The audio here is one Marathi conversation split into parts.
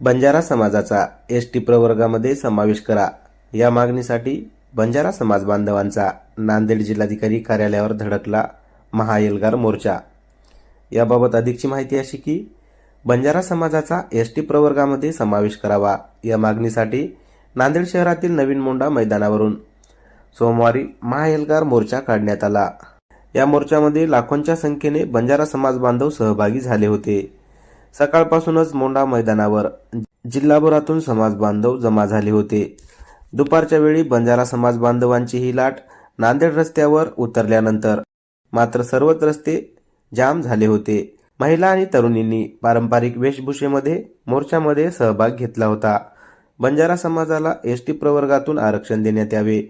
बंजारा समाजाचा एस टी प्रवर्गामध्ये समावेश करा. या मागणीसाठी बंजारा समाज बांधवांचा नांदेड जिल्हाधिकारी कार्यालयावर धडकला महाएल्गार मोर्चा. याबाबत अधिकची माहिती अशी की बंजारा समाजाचा एस टी प्रवर्गामध्ये समावेश करावा. या मागणीसाठी नांदेड शहरातील नवीन मोंडा मैदानावरून सोमवारी महाएल्गार मोर्चा काढण्यात आला. या मोर्चामध्ये लाखोंच्या संख्येने बंजारा समाज बांधव सहभागी झाले होते. सकाळपासूनच मोंडा मैदानावर जिल्हाभरातून समाज बांधव जमा झाले होते. दुपारच्या वेळी बंजारा समाज बांधवांची ही लाट नांदेड रस्त्यावर उतरल्यानंतर मात्र सर्वच रस्ते जाम झाले होते. महिला आणि तरुणींनी पारंपरिक वेशभूषेमध्ये मोर्चामध्ये सहभाग घेतला होता. बंजारा समाजाला एस टी प्रवर्गातून आरक्षण देण्यात यावे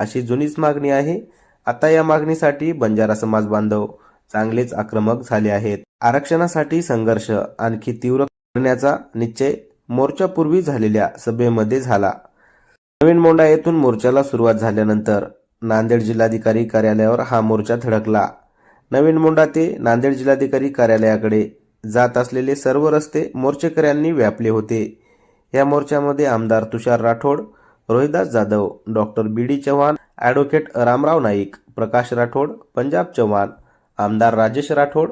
अशी जुनीच मागणी आहे. आता या मागणीसाठी बंजारा समाज बांधव चांगलेच आक्रमक झाले आहेत. आरक्षणासाठी संघर्ष आणखी तीव्र करण्याचा निश्चय मोर्चापूर्वी झालेल्या सभेमध्ये झाला. नवीन मोंडा येथून मोर्चाला सुरुवात झाल्यानंतर नांदेड जिल्हाधिकारी कार्यालयावर हा मोर्चा धडकला. नवीन मोंडा ते नांदेड जिल्हाधिकारी कार्यालयाकडे जात असलेले सर्व रस्ते मोर्चेकऱ्यांनी व्यापले होते. या मोर्चामध्ये आमदार Tushar Rathod Rohidas Jadhav doctor B D Chavan advocate Ramrao Naik Prakash Rathod Punjab Chavan आमदार राजेश राठोड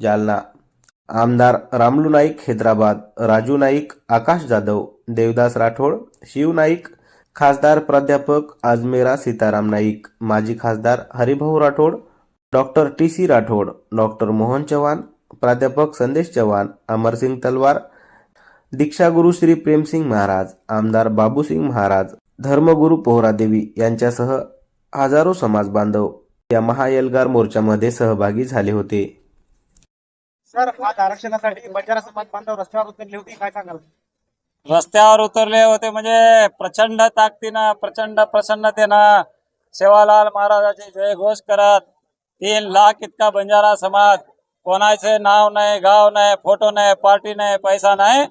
जालना. आमदार रामलू नाईक हैदराबाद राजू नाईक आकाश जाधव देवदास राठोड शिव नाईक खासदार प्राध्यापक आजमेरा सीताराम नाईक माजी खासदार Haribhau Rathod doctor T C Rathod doctor Mohan Chavan प्राध्यापक संदेश चव्हाण अमरसिंग तलवार दीक्षागुरु श्री प्रेमसिंग महाराज आमदार बाबूसिंग महाराज धर्मगुरू पोहरादेवी यांच्यासह हजारो समाज बांधव या महाएल्गार मोर्चामध्ये सहभागी झाले होते. सर आज आरक्षणासाठी बंजारा समाज बांधव रस्त्यावर उतरले होते काय सांगाल? रस्त्यावर उतरले होते म्हणजे प्रचंड ताकदीनं प्रचंड प्रसन्नतेनं सेवालाल महाराजाचे जयघोष करत तीन लाख इतका बंजारा समाज कोणाचे नाव नाही गाव नाही फोटो नाही पार्टी नाही पैसा नाही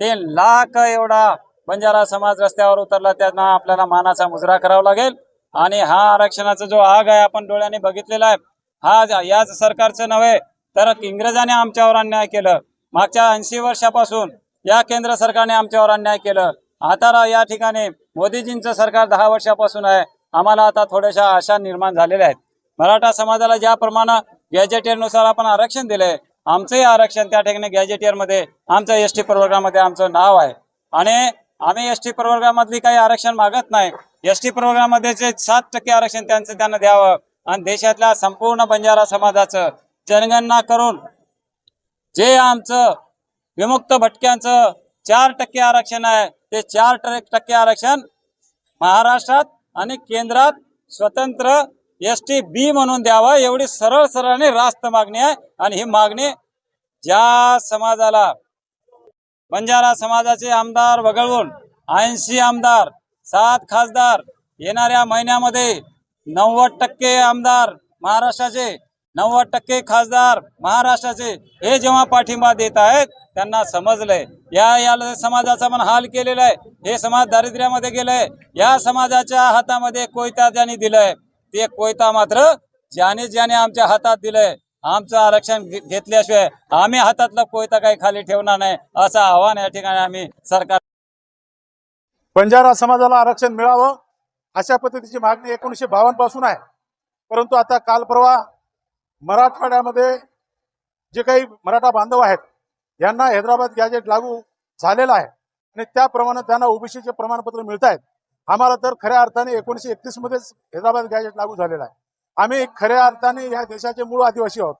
तीन लाख एवढा बंजारा समाज रस्त्यावर उतरला त्यांना आपल्याला मानाचा मुजरा करावा लागेल. आणि हा आरक्षणाचा जो आग आहे आपण डोळ्याने बघितलेला आहे हा याच सरकारचं नव्हे तर इंग्रजाने आमच्यावर अन्याय केलं. मागच्या ऐंशी वर्षापासून या केंद्र सरकारने आमच्यावर अन्याय केलं. आता या ठिकाणी मोदीजींचं सरकार दहा वर्षापासून आहे. आम्हाला आता थोड्याशा आशा निर्माण झालेल्या आहेत. मराठा समाजाला ज्याप्रमाणे गॅजेटियरनुसार आपण आरक्षण दिलंय आमचंही आरक्षण त्या ठिकाणी गॅजेटियरमध्ये आमचं एस टी प्रवर्गामध्ये आमचं नाव आहे. आणि आम्ही एस टी प्रवर्गामधली काही आरक्षण मागत नाही. एस टी प्रवर्गामध्ये जे सात टक्के आरक्षण त्यांचं त्यांना द्यावं. आणि देशातल्या संपूर्ण बंजारा समाजाचं जनगणना करून जे आमचं विमुक्त भटक्यांचं चार टक्के आरक्षण आहे ते चार टक्के आरक्षण महाराष्ट्रात आणि केंद्रात स्वतंत्र एस टी बी म्हणून द्यावं एवढी सरळ सरळ आणि रास्त मागणी आहे. आणि ही मागणी ज्या समाजाला बंजारा समाजाचे आमदार वगळून ऐंशी आमदार सात खासदार येणाऱ्या महिन्यामध्ये नव्वद टक्के आमदार महाराष्ट्राचे नव्वद टक्के खासदार महाराष्ट्राचे हे जेव्हा पाठिंबा देत आहेत त्यांना समजलंय. या या समाजाचा पण हाल केलेला आहे. हे समाज दारिद्र्यामध्ये गेलंय. या समाजाच्या हातामध्ये कोयता ज्यांनी दिलंय ते कोयता मात्र ज्याने ज्याने आमच्या हातात दिलंय. आमचं आरक्षण घेतल्याशिवाय आम्ही हातातला कोयता काही खाली ठेवणार नाही असं आव्हान या ठिकाणी आम्ही सरकार बंजारा समाजाला आरक्षण मिळावं अशा पद्धतीची मागणी एकोणीसशे बावन्नपासून आहे. परंतु आता काल परवा मराठवाड्यामध्ये जे काही मराठा बांधव आहेत यांना हैदराबाद गॅजेट लागू झालेलं आहे. आणि त्याप्रमाणे त्यांना ओबीसीचे प्रमाणपत्र मिळत आहेत आम्हाला तर खऱ्या अर्थाने एकोणीसशे एकतीस मध्येच हैदराबाद गॅजेट लागू झालेला आहे. आम्ही खऱ्या अर्थाने या देशाचे मूळ आदिवासी आहोत.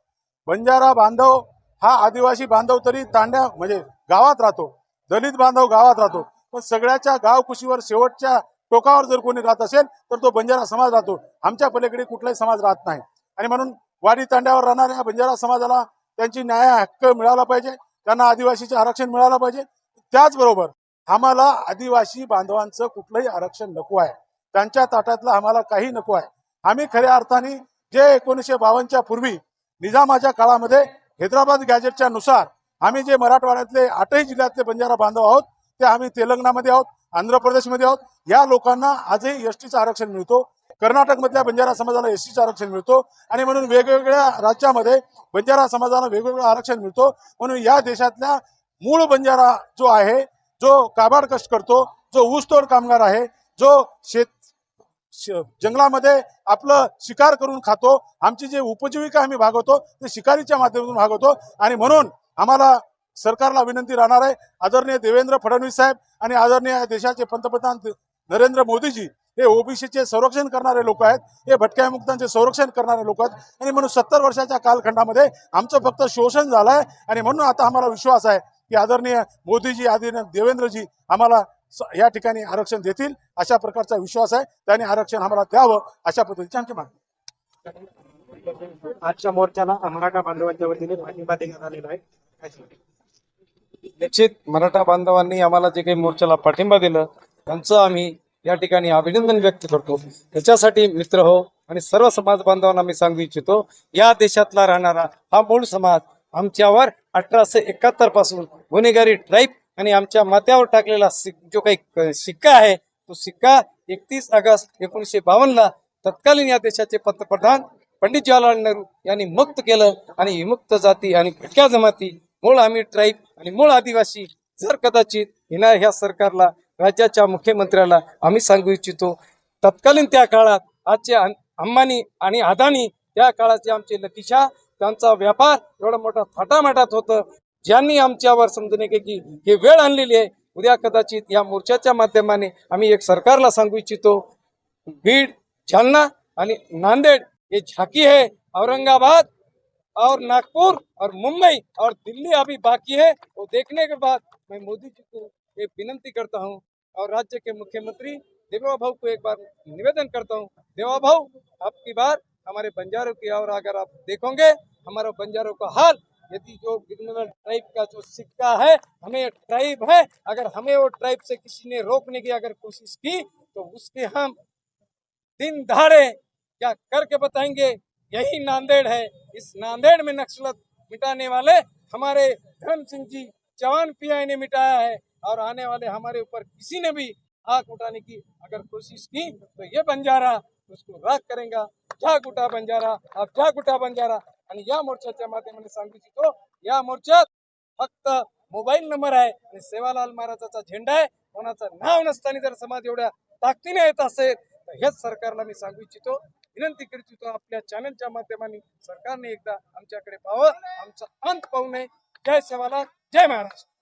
बंजारा बांधव हा आदिवासी बांधव तरी तांड्या म्हणजे गावात राहतो. दलित बांधव गावात राहतो. पण सगळ्याच्या गावकुशीवर शेवटच्या टोकावर जर कोणी राहत असेल तर तो बंजारा समाज राहतो. आमच्या पलीकडे कुठलाही समाज राहत नाही. आणि म्हणून वाडी तांड्यावर राहणाऱ्या बंजारा समाजाला त्यांची न्याय हक्क मिळाला पाहिजे. त्यांना आदिवासीचे आरक्षण मिळालं पाहिजे. त्याचबरोबर आम्हाला आदिवासी बांधवांचं कुठलंही आरक्षण नको आहे. त्यांच्या ताटातलं आम्हाला काही नको आहे. आम्ही खऱ्या अर्थाने जे एकोणीसशे बावन्नच्या पूर्वी निजामाच्या काळामध्ये हैदराबाद गॅजेटच्या नुसार आम्ही जे मराठवाड्यातले आठही जिल्ह्यातले बंजारा बांधव आहोत ते आम्ही तेलंगणामध्ये आहोत आंध्र प्रदेशमध्ये आहोत या लोकांना आजही एस टीचं आरक्षण मिळतो. कर्नाटकमधल्या बंजारा समाजाला एस सीचं आरक्षण मिळतो आणि म्हणून वेगवेगळ्या राज्यामध्ये बंजारा समाजाला वेगवेगळं आरक्षण मिळतो. म्हणून या देशातल्या मूळ बंजारा जो आहे जो काबाड कष्ट करतो जो ऊसतोड कामगार आहे जो शेत श- जंगलामध्ये आपलं शिकार करून खातो आमची जे उपजीविका आम्ही भागवतो ते शिकारीच्या माध्यमातून भागवतो आणि म्हणून आम्हाला सरकारला विनंती राहणार आहे. आदरणीय देवेंद्र फडणवीस साहेब आणि आदरणीय देशाचे पंतप्रधान नरेंद्र मोदीजी हे ओबीसीचे संरक्षण करणारे लोक आहेत हे भटक्या मुक्तांचे संरक्षण करणारे लोक आहेत. आणि म्हणून सत्तर वर्षाच्या कालखंडामध्ये आमचं फक्त शोषण झालं आहे आणि म्हणून आता आम्हाला विश्वास आहे की आदरणीय मोदीजी आदरणीय देवेंद्रजी आम्हाला या ठिकाणी आरक्षण देतील अशा प्रकारचा विश्वास आहे. त्यांनी आरक्षण आम्हाला द्यावं अशा पद्धतीची आमची मागणी आजच्या मोर्चाला मराठा बांधवांच्या वतीने पाठिंबा देण्यात आलेला आहे? निश्चित मराठा बांधवांनी आम्हाला जे काही मोर्चाला पाठिंबा दिलं त्यांचं आम्ही या ठिकाणी अभिनंदन व्यक्त करतो. त्याच्यासाठी मित्र हो आणि सर्व समाज बांधवांना मी सांगू इच्छितो या देशातला राहणारा हा मूळ समाज आमच्यावर अठराशे एकाहत्तरपासून गुन्हेगारी ट्राईब आणि आमच्या माथ्यावर टाकलेला जो काही सिक्का शिक्का आहे तो सिक्का एकतीस ऑगस्ट एकोणीसशे बावन्नला तत्कालीन या देशाचे पंतप्रधान पंडित जवाहरलाल नेहरू यांनी मुक्त केलं आणि विमुक्त जाती आणि भटक्या जमाती मूळ आम्ही ट्राईब आणि मूळ आदिवासी जर कदाचित हिना ह्या सरकारला राज्याच्या मुख्यमंत्र्याला आम्ही सांगू इच्छितो. तत्कालीन त्या काळात आजचे अंबानी आणि अदानी त्या काळाचे आमचे लकीशा त्यांचा व्यापार एवढा मोठा थाटामाटात होतं. ज्यांनी आमच्यावर समजून की की हे वेळ आणलेली आहे उद्या कदाचित या मोर्चाच्या माध्यमाने आम्ही एक सरकारला सांगू इच्छितो. बीड जालना आणि नांदेड़ हे झाकी है औरंगाबाद और नागपुर और मुंबई और दिल्ली अभी बाकी है वो देखने के बाद मैं मोदी जी को एक विनंती करता हूँ और राज्य के मुख्यमंत्री देवा भाव को एक बार निवेदन करता हूँ। देवा भाऊ, आपकी बार हमारे बंजारों की और अगर आप देखोगे, हमारा बंजारों का हाल, यदि जो गिरनर ट्राइब का जो सिक्का है, हमें ट्राइब है, अगर हमें वो ट्राइब से किसी ने रोकने की अगर कोशिश की तो उसके हम दिन दहाड़े क्या करके बताएँगे, यही नांदेड़ है। इस नांदेड़ में नक्सलत मिटाने वाले हमारे धर्म सिंह जी, जवान पीआई ने मिटाया है। और आने वाले हमारे ऊपर किसी ने भी आग उठाने की अगर कोशिश की तो ये बंजारा उसको राग करेगा। क्या गुटा बंजारा अब क्या गुटा बंजारा। आणि या मोर्चाच्या माध्यमाने सांगू इच्छितो या मोर्चात फक्त मोबाईल नंबर आहे आणि सेवालाल महाराजाचा झेंडा आहे कोणाचं नाव नसताना जर समाज एवढ्या ताकदीने येत असेल तर हेच सरकारला मी सांगू इच्छितो. विनंती करू इच्छितो आपल्या चॅनलच्या माध्यमाने सरकारने एकदा आमच्याकडे पाहावं. आमचा अंत पाहू नये. जय सेवालाल जय महाराष्ट्र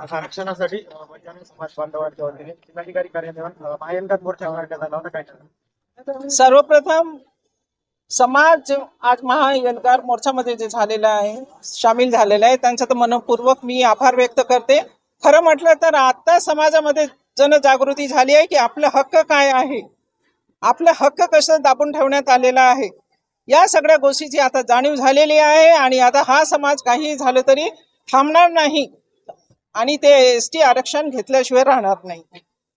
आरक्षणासाठी समाज बांधवांच्या वतीने जिल्हाधिकारी कार्यालयावर महायंगात मोर्चा काढण्यात आला होता. काय सर्वप्रथम समाज आज महायनकार मोर्चामध्ये जे झालेला आहे सामील झालेला आहे त्यांचा तर मनपूर्वक मी आभार व्यक्त करते. खरं म्हटलं तर आता समाजामध्ये जनजागृती झाली आहे की आपलं हक्क काय आहे? आपला हक्क कसं दाबून ठेवण्यात आलेला आहे? या सगळ्या गोष्टीची आता जाणीव झालेली आहे आणि आता हा समाज काही झालं तरी थांबणार नाही. आणि ते एस टी आरक्षण घेतल्याशिवाय राहणार नाही.